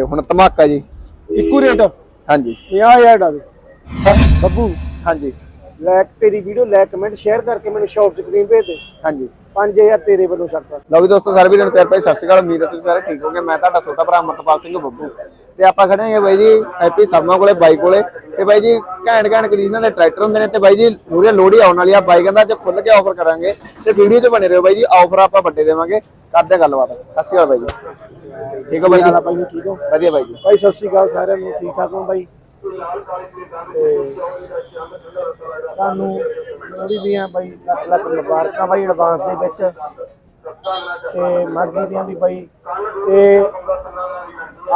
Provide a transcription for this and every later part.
ਤੇ ਹੁਣ ਧਮਾਕਾ ਜੀ। ਇੱਕੋ ਰੇਟ? ਹਾਂਜੀ। 50000 ਦਾ ਦੇ। ਬੱਬੂ ਹਾਂਜੀ। ਲਾਈਕ ਤੇਰੀ ਵੀਡੀਓ ਲਾਈਕ ਕਮੈਂਟ ਸ਼ੇਅਰ ਕਰਕੇ ਮੈਨੂੰ ਸ਼ਾਪ ਸਕਰੀਨ ਭੇਜ ਦੇ। ਹਾਂਜੀ। 5000 ਤੇਰੇ ਵੱਲੋਂ ਛੱਡਦਾ ਲਓ ਵੀ ਦੋਸਤੋ ਸਾਰੇ ਵੀਰਾਂ ਨੂੰ ਪਿਆਰ ਭਾਈ ਸਤਿ ਸ਼੍ਰੀ ਅਕਾਲ। ਉਮੀਦ ਹੈ ਤੁਸੀਂ ਸਾਰੇ ਠੀਕ ਹੋਗੇ ਮੈਂ ਤੁਹਾਡਾ ਛੋਟਾ ਭਰਾ ਅਮਰਪਾਲ ਸਿੰਘ ਬੱਬੂ। ਤੇ ਆਪਾਂ ਖੜੇ ਹਾਂ ਬਾਈ ਜੀ ਹੈਪੀ ਸਰਮਾ ਕੋਲੇ ਬਾਈਕ ਕੋਲੇ। ਤੇ ਬਾਈ ਜੀ ਘੈਂਟ ਘੈਂਟ ਕੰਡੀਸ਼ਨਾਂ ਦੇ ਟਰੈਕਟਰ ਹੁੰਦੇ ਨੇ ਤੇ ਬਾਈ ਜੀ ਮੂਰੇ ਲੋੜੀ ਆਉਣ ਵਾਲੀ ਆ। ਬਾਈਕਾਂ ਦਾ ਅੱਜ ਖੁੱਲ ਕੇ ਆਫਰ ਕਰਾਂਗੇ। ਤੇ ਵੀਡੀਓ 'ਚ ਬਣੇ ਰਹੋ ਬਾਈ ਜੀ ਆਫਰ ਆਪਾਂ ਵੱਡੇ ਦੇਵਾਂਗੇ। ਕਰਦੇ ਹਾਂ ਗੱਲਬਾਤ। ਸਤਿ ਸ਼੍ਰੀ ਅਕਾਲ ਬਾਈ ਜੀ। ਠੀਕ ਹੋ ਬਾਈ ਜੀ? ਬਾਈ ਠੀਕ ਹੋ? ਵਧੀਆ ਬਾਈ ਜੀ। ਬਾਈ ਸਤਿ ਸ਼੍ਰੀ ਅਕਾਲ ਸਾਰਿਆਂ ਨੂੰ। ਠੀਕ ਠਾਕ ਹੋ ਬਾਈ? ਤੁਹਾਨੂੰ ਲੋਹੜੀ ਦੀਆਂ ਬਾਈ ਲੱਖ ਲੱਖ ਮੁਬਾਰਕਾਂ ਬਾਈ ਐਡਵਾਂਸ ਦੇ ਵਿੱਚ। ਤੇ ਮਾਗੀ ਦੀਆਂ ਵੀ ਬਾਈ। ਤੇ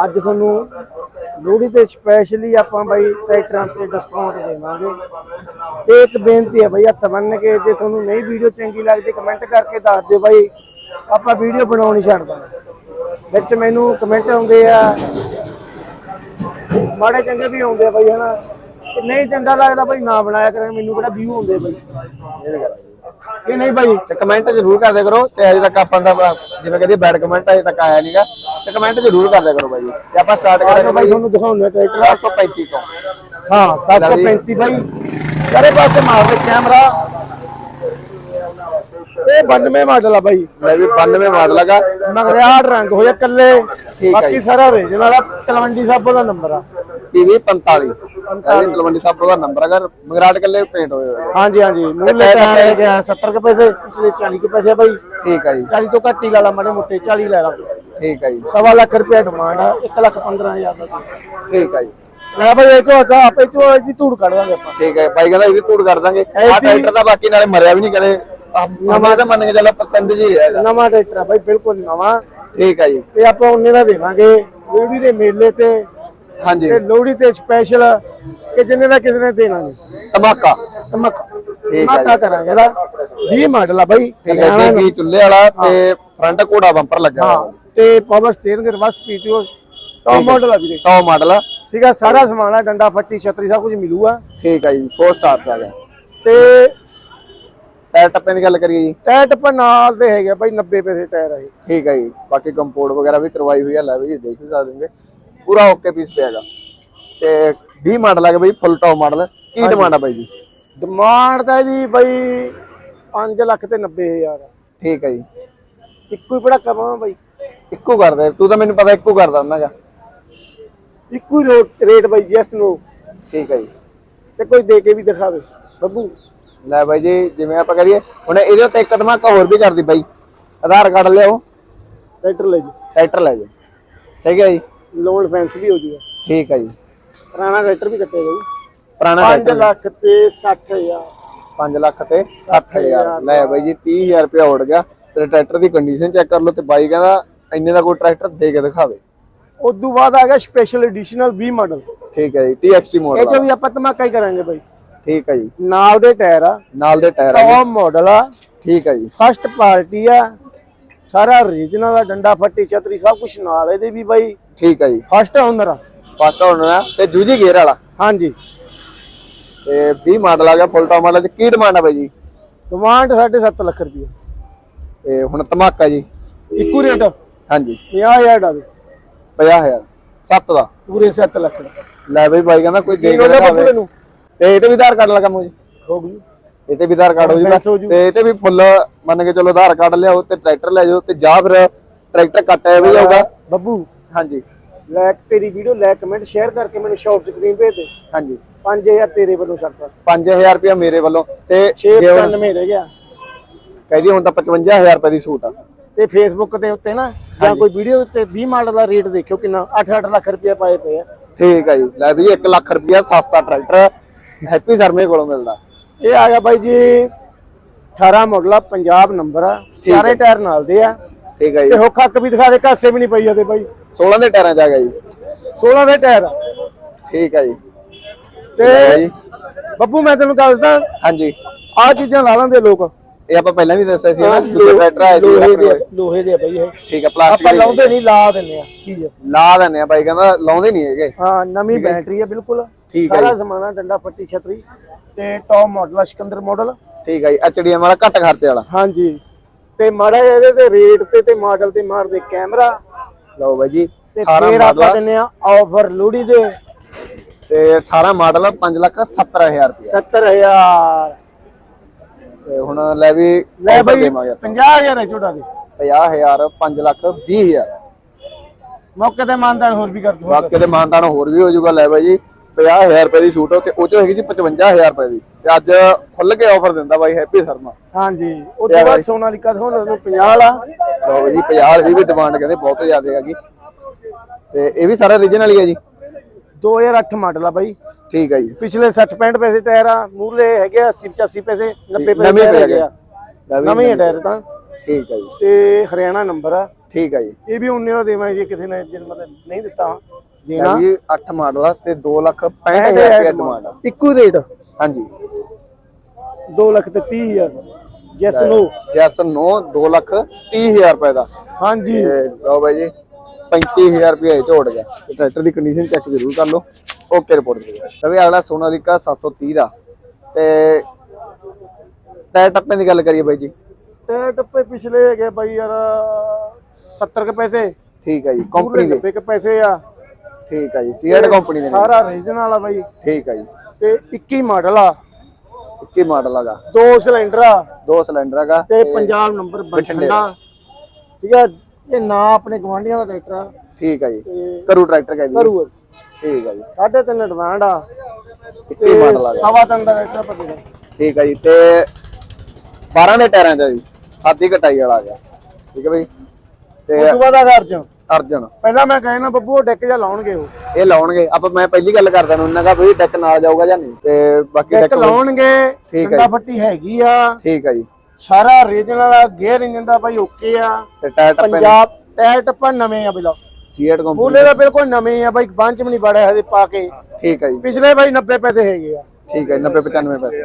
ਅੱਜ ਤੁਹਾਨੂੰ ਲੋਹੜੀ ਤੇ ਸਪੈਸ਼ਲੀ ਆਪਾਂ ਬਾਈ ਟਰੈਕਟਰਾਂ ਤੇ ਡਿਸਕਾਊਂਟ ਦੇਵਾਂਗੇ। ਤੇ ਇੱਕ ਬੇਨਤੀ ਹੈ ਬਾਈ ਹੱਥ ਬੰਨ ਕੇ ਜੇ ਤੁਹਾਨੂੰ ਨਹੀਂ ਵੀਡੀਓ ਚੰਗੀ ਲੱਗਦੀ ਕਮੈਂਟ ਕਰਕੇ ਦੱਸ ਦਿਓ ਬਾਈ। ਆਪਾਂ ਵੀਡੀਓ ਬਣਾਉਣੀ ਛੱਡ ਦਾਂਗੇ ਵਿੱਚ ਮੈਨੂੰ ਕਮੈਂਟ ਆਉਂਦੇ ਆ। ਮਾੜੇ ਚੰਗੇ ਵੀ ਆਉਂਦੇ ਆ ਬਾਈ ਹਨਾ? ਤੇ ਨਹੀਂ ਚੰਗਾ ਲੱਗਦਾ ਬਾਈ ਨਾ ਬਣਾਇਆ ਕਰਾਂਗੇ ਮੈਨੂੰ ਕਿਹੜਾ ਵਿਊ ਹੁੰਦੇ ਬਾਈ। ਇਹ ਗੱਲ ਨਹੀਂ ਬਾਈ। ਤੇ ਕਮੈਂਟ ਜ਼ਰੂਰ ਕਰਦੇ ਕਰੋ ਤੇ ਅਜੇ ਤੱਕ ਆਪਾਂ ਦਾ ਜਿਵੇਂ ਕਹਿੰਦੇ ਬੈਡ ਕਮੈਂਟ ਅਜੇ ਤੱਕ ਆਇਆ ਨਹੀਂਗਾ ਤੇ ਕਮੈਂਟ ਜ਼ਰੂਰ ਕਰਦੇ ਕਰੋ ਬਾਈ ਜੀ। ਤੇ ਆਪਾਂ ਸਟਾਰਟ ਕਰਾਂਗੇ ਬਾਈ ਤੁਹਾਨੂੰ ਦਿਖਾਉਂਦੇ ਟਰੈਕਟਰ 735 ਤੋਂ। ਹਾਂ 735 ਬਾਈ। ਚਾਰੇ ਪਾਸੇ ਮਾਰਦੇ ਕੈਮਰਾ ਇਹ 92 ਮਾਡਲ ਆ ਬਾਈ। ਮੈਂ ਵੀ 92 ਮਾਡਲ ਲਗਾ ਮਗਰਿਆੜ ਰੰਗ ਹੋਇਆ ਕੱਲੇ ਹੈ ਬਾਕੀ। ਸਾਰਾ ਓਰੀਜਨਲ ਆ ਤਲਵੰਡੀ ਸਾਬੋ ਦਾ ਨੰਬਰ ਆ। ਪੀਵੀ 45 ਇਹ ਤਲਵੰਡੀ ਸਾਹਿਬ ਦਾ ਨੰਬਰ ਅਗਰ ਮਗਰਾਟ ਕੱਲੇ ਪੇਂਟ ਹੋਏ ਹੋਏ। ਹਾਂਜੀ ਹਾਂਜੀ। ਮੁੱਲ ਟਾਇਰ ਗਿਆ 70 ਕੁ ਪੈਸੇ ਪਿਛਲੇ 40 ਕੁ ਪੈਸੇ ਆ ਬਾਈ। ਠੀਕ ਹੈ ਜੀ। 40 ਤੋਂ ਘੱਟ ਹੀ ਲਾ ਲਾ ਮਾੜੇ ਮੋਟੇ 40 ਲੈ ਲਾ। ਠੀਕ ਹੈ ਜੀ। ਸਵਾ ਲੱਖ ਰੁਪਏ ਡਿਮਾਂਡ ਆ 1 ਲੱਖ 15000 ਦਾ। ਠੀਕ ਹੈ ਜੀ। ਲੈ ਬਾਈ ਇਹ ਚੋ ਆਪੇ ਚੋ ਇਹਦੀ ਧੂੜ ਕੱਢ ਦਾਂਗੇ ਆਪਾਂ। ਠੀਕ ਹੈ ਬਾਈ ਕਹਿੰਦਾ ਇਹਦੀ ਧੂੜ ਕਰ ਦਾਂਗੇ। ਆ ਟਰੈਕਟਰ ਦਾ ਬਾਕੀ ਨਾਲੇ ਮਰਿਆ ਵੀ ਨਹੀਂ ਕਰੇ ਨਵਾਂ ਤਾਂ ਮੰਨ ਕੇ ਚੱਲੋ ਪਸੰਦ ਜੀ ਰਿਹਾ ਇਹਦਾ ਨਵਾਂ ਟਰੈਕਟਰ ਆ ਬਾਈ ਬਿਲਕੁਲ ਨਵਾਂ। ਠੀਕ ਹੈ ਜੀ। ਤੇ ਆਪਾਂ ਉਹਨੇ ਦਾ ਦੇਵਾਂਗੇ ਲੋਹੜੀ ਦੇ ਮੇਲੇ ਤੇ। ਹਾਂਜੀ। ਤੇ ਲੋਹੜੀ ਤੇ ਸਪੈਸ਼ਲ ਕਿ ਜਿੰਨੇ ਦਾ ਕਿਸੇ ਨੇ ਦੇਣਾ ਨਹੀਂ। ਧਮਾਕਾ ਧਮਕ ਹੈ ਧਮਾਕਾ ਕਰਾਂਗੇ ਇਹਦਾ। 20 ਮਾਡਲ ਆ ਬਾਈ ਠੀਕ ਹੈ ਜੀ ਚੁੱਲ੍ਹੇ ਵਾਲਾ ਤੇ ਫਰੰਟ ਘੋੜਾ ਬੰਪਰ ਲੱਗਾ ਹਾਂ ਤੇ power steering reverse PTO top model ਆ ਵੀਰੇ। ਟੌਪ ਮਾਡਲ ਆ। ਠੀਕ ਆ ਸਾਰਾ ਸਮਾਨ ਆ ਡੰਡਾ ਫੱਟੀ ਛਤਰੀ ਸਭ ਕੁਝ ਮਿਲੂਗਾ। ਠੀਕ ਹੈ ਜੀ 4 ਸਟਾਰ ਚ ਆ ਗਿਆ। ਤੇ ਟਾਇਰ ਟੱਪੇ ਦੀ ਗੱਲ ਕਰੀਏ ਜੀ? ਟਾਇਰ ਟੱਪਾ ਨਾਲ ਦੇ ਹੈਗੇ ਬਾਈ 90 ਪੈਸੇ ਟਾਇਰ ਆ ਇਹ। ਠੀਕ ਹੈ ਜੀ। ਬਾਕੀ ਕੰਪੋਰਟ ਵਗੈਰਾ ਵੀ ਕਰਵਾਈ ਹੋਈ ਹੈ ਲੈ ਵੀ ਦੇਖ ਵੀ ਸਕਦੇ ਹੋਗੇ। ਪੂਰਾ ਓਕੇ ਪੀਸ ਪਿਆਗਾ ਤੇ 20 ਮਾਡਲ ਗਿਆ ਬਈ ਫੁੱਲ ਟੌਪ ਮਾਡਲ ਕੀ ਡਿਮਾਂਡ ਆ ਬਾਈ ਜੀ? ਡਿਮਾਂਡ ਤਾਂ ਇਹਦੀ ਬਾਈ 5 ਲੱਖ ਤੇ 90000 ਠੀਕ ਹੈ ਜੀ। ਇੱਕੋ ਹੀ ਬੜਾ ਕਮਾਂ ਬਾਈ। ਇੱਕੋ ਕਰਦਾ ਤੂੰ ਤਾਂ ਮੈਨੂੰ ਪਤਾ ਇੱਕੋ ਕਰਦਾ ਹੁੰਦਾਗਾ ਇੱਕੋ ਹੀ ਰੇਟ ਬਾਈ ਜੈਸ ਨੂੰ। ਠੀਕ ਹੈ ਜੀ। ਤੇ ਕੋਈ ਦੇ ਕੇ ਵੀ ਦਿਖਾਵੇ। ਬੱਬੂ ਲੈ ਬਾਈ ਜੀ ਜਿਵੇਂ ਆਪਾਂ ਕਰੀਏ ਹੁਣ ਇਹਦੇ ਉੱਤੇ ਇੱਕ ਧਮਾਕਾ ਹੋਰ ਵੀ ਕਰਦੀ ਬਾਈ। ਆਧਾਰ ਕਾਰਡ ਲਿਆਓ। ਟਰੈਕਟਰ ਲੈ ਜੀ। ਟਰੈਕਟਰ ਲੈ ਜਾਓ। ਸਹੀ ਹੈ ਜੀ? ਲੋਨ ਫੈਂਸ ਵੀ ਹੋ ਜੂਗਾ। ਠੀਕ ਹੈ ਜੀ। ਪੁਰਾਣਾ ਟਰੈਕਟਰ ਵੀ ਕੱਟੇ ਜਾਊ। ਪੁਰਾਣਾ 5 ਲੱਖ ਤੇ 60000 5 ਲੱਖ ਤੇ 60000 ਲੈ ਬਾਈ ਜੀ 30000 ਰੁਪਇਆ ਉੜ ਗਿਆ। ਤੇ ਟਰੈਕਟਰ ਦੀ ਕੰਡੀਸ਼ਨ ਚੈੱਕ ਕਰ ਲਓ ਤੇ ਬਾਈ ਕਹਿੰਦਾ ਇੰਨੇ ਦਾ ਕੋਈ ਟਰੈਕਟਰ ਦੇ ਕੇ ਦਿਖਾਵੇ। ਉਦੋਂ ਬਾਅਦ ਆ ਗਿਆ ਸਪੈਸ਼ਲ ਐਡੀਸ਼ਨਲ 20 ਮਾਡਲ ਠੀਕ ਹੈ ਜੀ TXT ਇਹ ਮਾਡਲ ਚ ਵੀ ਆਪਾਂ ਧਮਾਕਾ ਹੀ ਕਰਾਂਗੇ ਬਾਈ। ਠੀਕ ਹੈ ਜੀ। ਨਾਲ ਦੇ ਟਾਇਰ ਆ। ਨਾਲ ਦੇ ਟਾਇਰ ਆ ਟੌਪ ਮਾਡਲ ਆ। ਠੀਕ ਹੈ ਜੀ। ਫਸਟ ਪਾਰਟੀ ਆ। ਸਾਰਾ ਰੀਜਨਲ ਆ ਡੰਡਾ ਫੱਟੀ ਛਤਰੀ ਸਭ ਕੁਝ ਨਾਲ ਇਹਦੇ ਵੀ ਬਾਈ। ਠੀਕ ਹੈ ਜੀ। ਫਸਟ ਓਨਰ ਆ। ਫਸਟ ਆਉਣਾ ਆ। ਤੇ ਜੂਜੀ ਗੇਅਰ ਵਾਲਾ। ਹਾਂਜੀ। ਤੇ 20 ਮਾਡਲ ਆ ਗਿਆ ਫੁੱਲ ਟੌਪ ਮਾਡਲ ਚ ਕੀ ਡਿਮਾਂਡ ਆ ਬਾਈ ਜੀ? ਡਿਮਾਂਡ 7.5 ਲੱਖ ਰੁਪਏ ਤੇ ਹੁਣ ਧਮਾਕਾ ਜੀ। ਇੱਕੋ ਰੇਟ ਹਾਂਜੀ। 50000 ਦਾ ਦੇ। 50000 7 ਦਾ। ਪੂਰੇ 7 ਲੱਖ ਦਾ। ਲੈ ਬਈ ਬਾਈ ਕਹਿੰਦਾ ਕੋਈ ਦੇ ਕੀ ਕੇ ਕਹਿੰਦਾ ਬੱਬੂ ਦਿਖਾਵੇ ਤੈਨੂੰ? ਤੇ ਇਹ ਤੇ ਵੀ ਆਧਾਰ ਕਾਰਡ ਲਗਾ ਮੂਜੀ ਹੋ ਗਈ। ਇਹ ਤੇ ਵੀ ਆਧਾਰ ਕਾਰਡ ਹੋ ਜੂਗਾ। ਜੂ। ਤੇ ਇਹ ਤੇ ਵੀ ਫੁੱਲ ਮੰਨ ਕੇ ਚਲੋ ਆਧਾਰ ਕਾਰਡ ਲਿਆਓ ਤੇ ਟਰੈਕਟਰ ਲੈ ਜਾਓ ਤੇ ਜਾਂ ਫਿਰ ਟਰੈਕਟਰ ਕੱਟਿਆ ਵੀ ਜਾਊਗਾ ਬੱਬੂ ਹਾਂਜੀ। ਲਾਈਕ ਤੇਰੀ ਵੀਡੀਓ ਲਾਈਕ ਕਮੈਂਟ ਸ਼ੇਅਰ ਕਰਕੇ ਮੈਨੂੰ ਸ਼ਾਪ ਸਕਰੀਨ ਭੇਜ ਦੇ। ਹਾਂਜੀ। 5000 ਤੇਰੇ ਵੱਲੋਂ ਛੱਡਦਾ 5000 ਰੁਪਇਆ ਮੇਰੇ ਵੱਲੋਂ ਤੇ ਜੇ ਹੁਣ 695 ਰਹਿ ਗਿਆ। ਕਹਦੀ ਹੁਣ ਤਾਂ 55000 ਰੁਪਏ ਦੀ ਸੂਟ ਆ। ਤੇ ਫੇਸਬੁੱਕ ਦੇ ਉੱਤੇ ਨਾ ਜਾਂ ਕੋਈ ਵੀਡੀਓ ਉੱਤੇ 20 ਮਾਡਲ ਦਾ ਰੇਟ ਦੇਖਿਓ ਕਿੰਨਾ 8-8 ਲੱਖ ਰੁਪਏ ਪਾਏ ਪਏ ਆ। ਠੀਕ ਹੈ ਜੀ। ਲੈ ਵੀ 1 ਲੱਖ ਰੁਪਇਆ ਸਸਤਾ ਟਰੈਕਟਰ ਹੈਪੀ ਸਰਮੇ ਕੋਲੋਂ ਮਿਲਦਾ। ਇਹ ਆ ਗਿਆ ਬਾਈ ਜੀ 18 ਮਾਡਲ ਪੰਜਾਬ ਨੰਬਰ ਆ ਚਾਰੇ ਟਾਇਰ ਨਾਲ ਦੇ ਆ। ਠੀਕ ਹੈ ਤੇ ਜੀ ਹੁੱਕ ਹੱਕ ਵੀ ਦਿਖਾ ਦੇ ਕਾਸੇ ਵੀ ਨਹੀਂ ਪਈ ਇਹਦੇ ਬਾਈ। 16 ਦੇ ਟਾਇਰਾਂ 'ਚ ਆ ਗਿਆ ਜੀ। 16 ਦੇ ਟਾਇਰ ਠੀਕ ਹੈ ਜੀ। ਤੇ ਬੱਬੂ ਮੈਂ ਤੈਨੂੰ ਦੱਸਦਾ ਹਾਂਜੀ। ਆ ਚੀਜ਼ਾਂ ਲਾ ਲੈਂਦੇ ਲੋਕ। ਇਹ ਆਪਾਂ ਪਹਿਲਾਂ ਵੀ ਦੱਸਿਆ ਸੀ ਨਾ ਦੂਜੇ ਟਰੈਕਟਰ ਆਏ ਸੀ ਲੋਹੇ ਦੇ ਲੋਹੇ ਦੇ ਬਾਈ ਇਹ। ਠੀਕ ਹੈ ਪਲਾਸਟਿਕ ਆਪਾਂ ਲਾਉਂਦੇ ਨਹੀਂ ਲਾ ਦਿੰਦੇ ਆ ਚੀਜ਼। ਲਾ ਦਿੰਨੇ ਆ ਬਾਈ ਕਹਿੰਦਾ ਲਾਉਂਦੇ ਨਹੀਂ ਹੈਗੇ। ਹਾਂ ਨਵੀਂ ਬੈਟਰੀ ਆ ਬਿਲਕੁਲ। ਠੀਕ ਹੈ ਸਾਰਾ ਸਮਾਨ ਆ ਡੰਡਾ ਪੱਟੀ ਛਤਰੀ ਤੇ ਟੌਪ ਮਾਡਲ ਆ ਸਿਕੰਦਰ ਮਾਡਲ ਠੀਕ ਹੈ ਜੀ ਐਚਡੀਐਮ ਵਾਲਾ ਘੱਟ ਖਰਚੇ ਵਾਲਾ। ਹਾਂਜੀ। ਤੇ ਮਾੜਾ ਜਿਹਾ ਇਹਦੇ ਤੇ ਰੇਟ ਤੇ ਤੇ ਮਾਡਲ ਤੇ ਮਾਰਦੇ ਕੈਮਰਾ ਲਓ ਬਾਈ ਜੀ ਤੇ 18 ਫੇਰ ਮਾਡਲ ਆਪਾਂ ਆ। ਦਿੰਨੇ ਆ ਆਫਰ ਲੋਹੜੀ ਦੇ। ਤੇ 18 ਮਾਡਲ 5 ਲੱਖ 70000 ਰੁਪਏ 70000 ਤੇ ਹੁਣ ਲੈ ਵੀ ਲੈ offer ਬਈ ਦੇਵਾਂਗੇ ਆਪਾਂ। 50000 ਹੈ ਝੋਟਾ ਦੇ। 50000 5 ਲੱਖ 20000 ਮੌਕੇ ਤੇ ਮਾਨਦਾਨ ਹੋਰ ਵੀ ਕਰ ਦੂੰਗਾ। ਬਾਕੀ ਦੇ ਮਾਨਤਾਨ ਹੋਰ ਵੀ ਹੋ ਜਾਊਗਾ ਲੈ ਬਾਈ ਜੀ। 50000 ਰੁਪਏ ਦੀ ਛੂਟ ਤੇ ਉਹ ਚੋਂ ਹੈਗੀ ਸੀ 55000 ਰੁਪਏ ਦੀ। ਤੇ ਅੱਜ ਖੁੱਲ ਕੇ ਆਫਰ ਦਿੰਦਾ ਬਾਈ ਹੈਪੀ ਸ਼ਰਮਾ ਹਾਂਜੀ ਉਹ ਤੋਂ ਬਾਅਦ ਸੋਨਾਲੀਕਾ ਉਹਨੂੰ 50 ਵਾਲਾ ਲਓ ਜੀ 50 ਦੀ ਵੀ ਡਿਮਾਂਡ ਕਹਿੰਦੇ ਬਹੁਤ ਜ਼ਿਆਦਾ ਹੈਗੀ। ਤੇ ਇਹ ਵੀ ਸਾਰਾ ਰੀਜਨਲ ਹੀ ਹੈ ਜੀ? 2008 ਮਾਡਲ ਆ ਬਾਈ। ਠੀਕ ਹੈ ਜੀ। ਪਿਛਲੇ 60 65 ਪੈਸੇ ਟਾਇਰ ਆ ਮੂਰਲੇ ਹੈਗੇ ਆ 80 85 ਪੈਸੇ 90 ਪੈਸੇ ਨਵੇਂ ਪੈ ਹੈਗੇ ਆ। ਲੈ ਵੀ ਨਵੇਂ ਟਾਇਰ ਤਾਂ। ਠੀਕ ਹੈ ਜੀ। ਤੇ ਹਰਿਆਣਾ ਨੰਬਰ ਆ। ਠੀਕ ਹੈ ਜੀ। ਇਹ ਵੀ ਉਨੇ ਦਾ ਦੇਵਾਂਗੇ ਜੇ ਕਿਸੇ ਨੇ ਜੇ ਮਤਲਬ ਨਹੀਂ ਦਿੱਤਾ। ਦੇਣਾ? ਵੀ 8 ਮਾਡਲ ਆ ਤੇ 2 ਲੱਖ 65000 ਰੁਪਏ ਡਿਮਾਂਡ ਆ। ਇੱਕੋ ਰੇਟ ਹਾਂਜੀ। 2 ਲੱਖ ਤੇ 30000 ਜੈਸ ਨੋ ਜੈਸ ਨੋ 2 ਲੱਖ 30000 ਰੁਪਏ ਦਾ। ਹਾਂਜੀ। ਲਓ ਬਾਈ ਜੀ 35000 ਰੁਪਏ ਝੋੜ ਗਿਆ। ਤੇ ਟਰੈਕਟਰ ਦੀ ਕੰਡੀਸ਼ਨ ਚੈੱਕ ਜ਼ਰੂਰ ਕਰ ਲਓ। ਓਕੇ ਰਿਪੋਰਟ ਦੇ ਤੇ ਵੀ ਅਗਲਾ ਸੋਨਾਲੀਕਾ 730 ਦਾ। ਤੇ ਟਾਇਰ ਟੱਪੇ ਦੀ ਗੱਲ ਕਰੀਏ ਬਾਈ ਜੀ। ਤੇ ਟੱਪੇ ਪਿਛਲੇ ਹੈਗੇ ਬਾਈ ਯਾਰ 70 ਕੇ ਪੈਸੇ। ਠੀਕ ਹੈ ਜੀ ਕੰਪਨੀ ਦੇ। 90 ਕੇ ਪੈਸੇ ਆ। ਠੀਕ ਹੈ ਜੀ ਸੀਐਡ ਕੰਪਨੀ ਦੇ ਸਾਰਾ ਰੀਜਨ ਵਾਲਾ ਬਾਈ। ਠੀਕ ਹੈ ਜੀ। ਤੇ 21 ਮਾਡਲ ਆ। 21 ਮਾਡਲ ਹੈਗਾ ਦੋ ਸਿਲੰਡਰ ਆ। ਦੋ ਸਿਲੰਡਰ ਹੈਗਾ ਤੇ ਪੰਜਾਬ ਨੰਬਰ ਬਠਿੰਡਾ। ਠੀਕ ਆ ਇਹ ਨਾ ਆਪਣੇ ਗਵਾਂਢੀਆਂ ਦਾ ਟਰੈਕਟਰ ਆ। ਠੀਕ ਹੈ ਜੀ। ਕਰੂ ਟਰੈਕਟਰ ਕਹਿ ਜੀ ਕਰੂ ਠੀਕ ਹੈ ਜੀ। ਸਾਢੇ ਤਿੰਨ ਡਿਮਾਂਡ ਆ। 21 ਮਾਡਲ ਹੈਗਾ ਸਵਾ ਤਿੰਨ ਦਾ ਟਰੈਕਟਰ ਠੀਕ ਹੈ ਜੀ ਤੇ 12 ਦੇ ਟਾਇਰਾਂ ਦਾ ਜੀ। ਸਾਦੀ ਕਟਾਈ ਵਾਲਾ ਆ ਗਿਆ। ਠੀਕ ਹੈ ਬਈ। ਤੇ ਉਸ ਤੋਂ ਬਾਅਦ ਆ ਅਰਜਨ ਅਰਜਨ। ਪਹਿਲਾਂ ਮੈਂ ਕਹਿਣਾ ਬੱਬੂ ਉਹ ਡੈਕ ਜਾਂ ਲਾਉਣਗੇ ਉਹ। ਇਹ ਲਾਉਣਗੇ। ਆਪਾਂ ਮੈਂ ਪਹਿਲੀ ਗੱਲ ਕਰਦਾ ਨੂੰ ਉਹਨਾਂ ਦਾ ਵੀ ਡੈਕ ਨਾਲ ਜਾਊਗਾ ਜਾਂ ਨਹੀਂ। ਤੇ ਬਾਕੀ ਡੈਕ ਲਾਉਣਗੇ ਠੀਕ ਹੈ ਫੱਟੀ ਹੈਗੀ ਆ। ਠੀਕ ਹੈ ਜੀ। ਸਾਰਾ ਰੀਜਨਲ ਆ ਗੇਅਰ ਇੰਜਨ ਦਾ ਬਾਈ ਓਕੇ ਆ। ਤੇ ਟਾਇਰ ਟੱਪੇ ਪੰਜਾਬ ਟਾਇਰ ਟੱਪਾ ਨਵੇਂ ਆ ਬਿਲਾ ਸੀਐਟ ਕੰਪਨੀ ਬੂਲੇ ਦਾ ਬਿਲਕੁਲ ਨਵੇਂ ਆ ਬਾਈ ਬੰਚ ਵੀ ਨਹੀਂ ਬੜਿਆ ਹਜੇ ਪਾ ਕੇ। ਠੀਕ ਹੈ ਜੀ। ਪਿਛਲੇ ਬਾਈ 90 ਪੈਸੇ ਹੈਗੇ ਆ। ਠੀਕ ਹੈ 90 95 ਪੈਸੇ।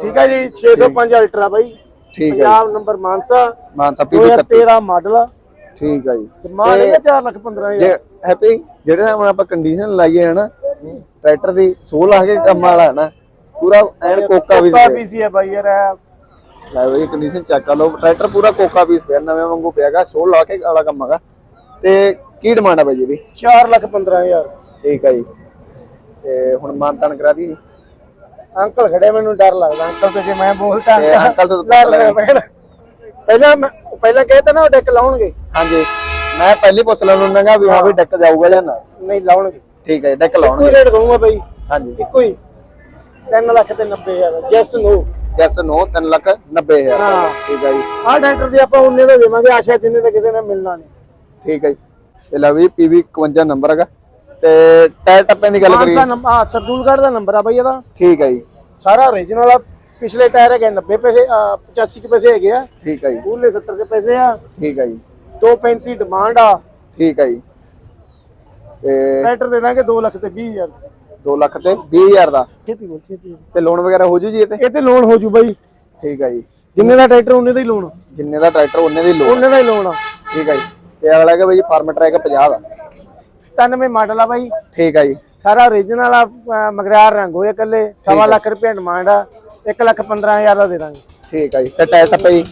ਠੀਕ ਹੈ ਜੀ 605 ਅਲਟਰਾ ਬਾਈ ਠੀਕ ਹੈ Punjab number Mansa. Mansa PV 2013 model ਆ। ਠੀਕ ਹੈ ਜੀ। ਮਾਨ ਹੈਗਾ 4 ਲੱਖ 15 ਜੇ ਹੈਪੀ ਜਿਹੜੇ ਹੁਣ ਆਪਾਂ ਕੰਡੀਸ਼ਨ ਲਾਈਏ ਹੈ ਨਾ ਟਰੈਕਟਰ ਦੀ ਸੋਲ ਆ ਕੇ ਕੰਮ ਵਾਲਾ ਹੈ ਨਾ ਪੂਰਾ ਐਨ ਕੋਕਾ ਵੀ ਪਾ ਪੀਸੀ ਹੈ ਬਾਈ ਯਾਰ ਇਹ ਲੈ ਬਈ ਕੰਡੀਸ਼ਨ ਚੈੱਕ ਕਰ ਲਓ। ਟਰੈਕਟਰ ਪੂਰਾ ਕੋਕਾ ਪੀਸ ਪਿਆ ਨਵੇਂ ਵਾਂਗੂ ਪਿਆਗਾ ਸੋਲ ਲਾ ਕੇ ਵਾਲਾ ਕੰਮ ਹੈਗਾ। ਤੇ ਕੀ ਡਿਮਾਂਡ ਹੈ ਬਾਈ ਜੀ ਦੀ 4 ਲੱਖ 15000 ਠੀਕ ਹੈ ਜੀ। ਤੇ ਹੁਣ ਮਾਨਤਾਨ ਕਰਾ ਦੀ ਅੰਕਲ ਖੜੇ ਮੈਨੂੰ ਡਰ ਲੱਗਦਾ। ਅੰਕਲ ਤੇ ਜੇ ਮੈਂ ਬੋਲਤਾ ਤੇ ਅੰਕਲ ਤੋਂ ਲੜ ਲੈ ਪਹਿਲਾਂ ਮੈਂ ਪਹਿਲਾਂ ਕਹਿਤਾ ਨਾ ਉਹ ਡੈਕ ਲਾਉਣਗੇ। ਹਾਂਜੀ। ਮੈਂ ਪਹਿਲੀ ਪੁੱਛ ਲੈਣ ਉਹਨਾਂਗਾ ਵੀ ਹਾਂ ਵੀ ਡੈਕ ਜਾਊਗਾ ਜਾਂ ਨਾ। ਨਹੀਂ ਲਾਉਣਗੇ। ਠੀਕ ਹੈ ਡੈਕ ਹੀ ਲਾਉਣਗੇ ਰੇਟ ਦਊਂਗਾ ਬਾਈ। ਹਾਂਜੀ। ਇੱਕੋ ਹੀ। 3 ਲੱਖ ਤੇ 90000 ਜੈਸ ਨੋ ਜੈਸ ਨੋ 3 ਲੱਖ 90 ਹਜ਼ਾਰ। ਹਾਂ। ਠੀਕ ਹੈ ਜੀ। ਆਹ ਡਾਕਟਰ ਦੀ ਆਪਾਂ ਉਹਨੇ ਦਾ ਦੇਵਾਂਗੇ ਆਸ਼ਾ ਜਿੰਨੇ ਦਾ ਕਿਤੇ ਨੇ ਮਿਲਣਾ ਨਹੀਂ। ਠੀਕ ਹੈ ਜੀ। ਤੇ ਲੈ ਵੀ ਪੀਵੀ 51 ਨੰਬਰ ਹੈਗਾ। ਤੇ ਟਾਇਰ ਟੱਪੇ ਦੀ ਗੱਲ ਕਰੀਏ। ਆ ਸਰਦੂਲਗੜ੍ਹ ਦਾ ਨੰਬਰ ਆ ਬਾਈ ਇਹਦਾ। ਠੀਕ ਹੈ ਜੀ। ਸਾਰਾ ਓਰੀਜਨਲ ਆ ਪਿਛਲੇ ਟਾਇਰ ਹੈਗੇ 90 ਪੈਸੇ ਆ, 85 ਕੇ ਪੈਸੇ ਹੈਗੇ ਆ। ਠੀਕ ਹੈ ਜੀ। ਪੂਰੇ 70 ਕੇ ਪੈਸੇ ਆ। ਠੀਕ ਹੈ ਜੀ। 235 ਡਿਮਾਂਡ ਆ। ਠੀਕ ਹੈ ਜੀ। ਤੇ ਟਰੈਕਟਰ ਦੇ ਦਾਂਗੇ 2 ਲੱਖ ਤੇ 20000 2 ਲੱਖ ਤੇ 20000 ਦਾ। ਛੇਤੀ ਬੋਲ ਛੇਤੀ ਤੇ ਲੋਨ ਵਗੈਰਾ ਹੋ ਜੂ ਜੀ ਇਹ ਤੇ? ਇਹ ਤੇ ਲੋਨ ਹੋ ਜੂ ਬਾਈ। ਠੀਕ ਹੈ ਜੀ। ਜਿੰਨੇ ਦਾ ਟਰੈਕਟਰ ਉਹਨੇ ਦਾ ਹੀ ਲੋਨ ਜਿੰਨੇ ਦਾ ਟਰੈਕਟਰ ਉਹਨੇ ਦੀ ਲੋਨ ਉਹਨੇ ਦਾ ਹੀ ਲੋਨ ਆ। ਠੀਕ ਹੈ ਜੀ। ਤੇ ਅਗਲਾ ਹੈਗਾ ਬਈ ਫਾਰਮ ਟਰੈਕ 50 ਦਾ। 97 ਮਾਡਲ ਆ ਬਾਈ। ਠੀਕ ਹੈ ਜੀ। ਸਾਰਾ ਓਰੀਜਨਲ ਆ ਅ, ਮਗਰਾਰ ਰੰਗ ਹੋਏ ਇਕੱਲੇ। ਸਵਾ ਲੱਖ ਰੁਪਏ ਡਿਮਾਂਡ ਆ। 1 ਲੱਖ 15000 ਦਾ ਦੇ ਦਾਂਗੇ। ਠੀਕ ਹੈ ਜੀ ਤੇ ਟਾਇਰ ਟੱਪੇ ਜੀ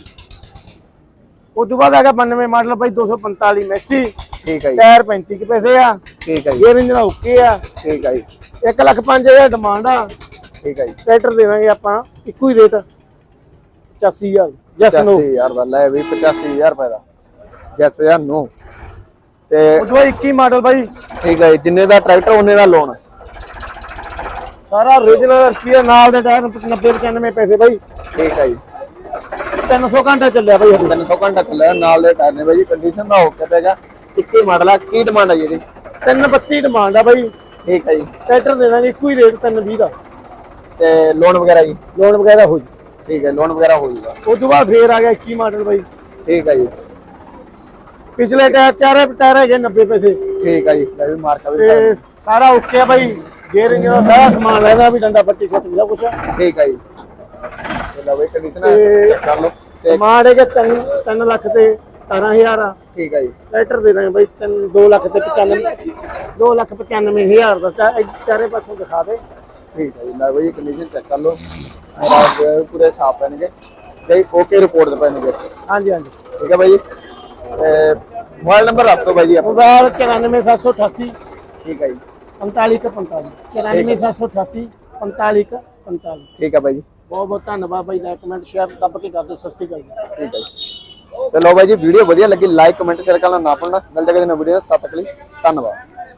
ਉਸ ਤੋਂ ਬਾਅਦ ਹੈਗਾ 92 ਮਾਡਲ ਬਾਈ 245 ਮੈਸੀ। ਠੀਕ ਹੈ ਜੀ। ਟਾਇਰ 35 ਕੇ ਪੈਸੇ ਆ। ਠੀਕ ਹੈ ਜੀ। ਗੇਅਰ ਇੰਜਨ ਓਕੇ ਆ। ਠੀਕ ਹੈ ਜੀ। 1 ਲੱਖ 5000 ਡਿਮਾਂਡ ਆ। ਠੀਕ ਹੈ ਜੀ। ਟਰੈਕਟਰ ਦੇ ਦਾਂਗੇ ਆਪਾਂ ਇੱਕੋ ਹੀ ਰੇਟ। 85000 ਜੈਸ ਨੋ। 85000 ਦਾ ਲੈ ਵੀ 85000 ਰੁਪਏ ਦਾ। ਜੈਸ ਨੋ। ਤੇ ਬਾਅਦ 21 ਮਾਡਲ ਬਾਈ ਠੀਕ ਹੈ ਜੀ ਜਿੰਨੇ ਦਾ ਟਰੈਕਟਰ ਉਹਨੇ ਦਾ ਲੋਨ ਸਾਰਾ ਓਰੀਜਨਲ ਰੁਪਈਆ ਨਾਲ ਦੇ ਟਾਇਰ 90 95 ਪੈਸੇ ਬਾਈ। ਠੀਕ ਹੈ ਜੀ। 300 ਘੰਟਾ ਚੱਲਿਆ ਬਾਈ ਹਜੇ। 300 ਘੰਟਾ ਚੱਲਿਆ ਨਾਲ ਦੇ ਟਾਇਰ ਨੇ ਬਾਈ ਕੰਡੀਸ਼ਨ ਦਾ ਹੋ ਕੇ ਤੇਗਾ 21 ਮਾਡਲ ਆ ਕੀ ਡਿਮਾਂਡ ਹੈ ਜੀ ਇਹਦੀ? 332 ਡਿਮਾਂਡ ਆ ਬਾਈ। ਠੀਕ ਹੈ ਜੀ। ਟਰੈਕਟਰ ਦੇ ਦਾਂਗੇ ਇੱਕੋ ਹੀ ਰੇਟ 320 ਦਾ। ਤੇ ਲੋਨ ਵਗੈਰਾ ਜੀ? ਲੋਨ ਵਗੈਰਾ ਹੋ ਜੂ। ਠੀਕ ਹੈ ਲੋਨ ਵਗੈਰਾ ਹੋ ਜਾਊਗਾ ਉਸ ਤੋਂ ਬਾਅਦ ਫੇਰ ਆ ਗਿਆ 21 ਮਾਡਲ ਬਾਈ। ਠੀਕ ਹੈ ਜੀ। ਪਿਛਲੇ ਟਾਇਰ ਚਾਰੇ ਟਾਇਰ ਹੈਗੇ 90 ਪੈਸੇ। ਠੀਕ ਹੈ ਜੀ ਲੈ ਵੀ ਮਾਰਕਾ ਵੀ ਸਾਰਾ ਓਕੇ ਆ ਬਾਈ। ਗੇਅਰ ਇੰਜਨ ਦਾ ਸਾਰਾ ਸਮਾਨ ਲੈਦਾ ਵੀ ਡੰਡਾ ਪੱਟੀ ਖੱਟ ਗਿਆ ਕੁਛ। ਠੀਕ ਹੈ ਜੀ। ਤੇ ਲਓ ਬਈ ਕੰਡੀਸ਼ਨ ਤੇ- ਕਰ ਲਓ। ਤੇ ਡਿਮਾਂਡ ਹੈਗੇ 3 3 ਲੱਖ ਤੇ 17000 ਆ। ਠੀਕ ਹੈ ਜੀ। ਟਰੈਕਟਰ ਦੇ ਦਾਂਗੇ ਬਾਈ 3 2 ਲੱਖ ਤੇ 95 2 ਲੱਖ 95000 ਦਾ। ਚਾ- ਇਹ ਚਾਰੇ ਪਾਸੋਂ ਦਿਖਾ ਦੇ। ਠੀਕ ਹੈ ਜੀ ਲੈ ਬਈ ਕੰਡੀਸ਼ਨ ਚੈੱਕ ਕਰ ਲਓ। ਰਾਜ ਪੂਰੇ ਸਾਫ਼ ਪੈਣਗੇ। ਤੇ ਓਕੇ ਰਿਪੋਰਟ ਤੇ ਪੈਣਗੇ। ਹਾਂਜੀ ਹਾਂਜੀ। ਠੀਕ ਹੈ ਬਾਈ ਜੀ। ਤੇ ਮੋਬਾਈਲ ਨੰਬਰ ਦੱਸ ਦਿਓ ਬਾਈ ਜੀ ਆਪਣਾ। ਮੋਬਾਈਲ 94788 ਠੀਕ ਹੈ ਜੀ। 4545 94788 4545 ਠੀਕ ਹੈ ਬਾਈ ਜੀ। ਬਹੁਤ ਬਹੁਤ ਧੰਨਵਾਦ ਬਾਈ ਲਾਈਕ ਕਮੈਂਟ ਸ਼ੇਅਰ ਦੱਬ ਕੇ ਕਰ ਦਿਓ ਸਤਿ ਸ਼੍ਰੀ ਅਕਾਲ ਜੀ। ਠੀਕ ਹੈ ਜੀ। ਲਓ ਬਾਈ ਜੀ ਵੀਡੀਓ ਵਧੀਆ ਲੱਗੀ ਲਾਈਕ ਕਮੈਂਟ ਸ਼ੇਅਰ ਕਰਨਾ ਨਾ ਭੁੱਲਣਾ। ਮਿਲਦੇ ਕਿਸੇ ਨਵੀਂ ਵੀਡੀਓ ਤਦ ਤੱਕ ਲਈ ਧੰਨਵਾਦ।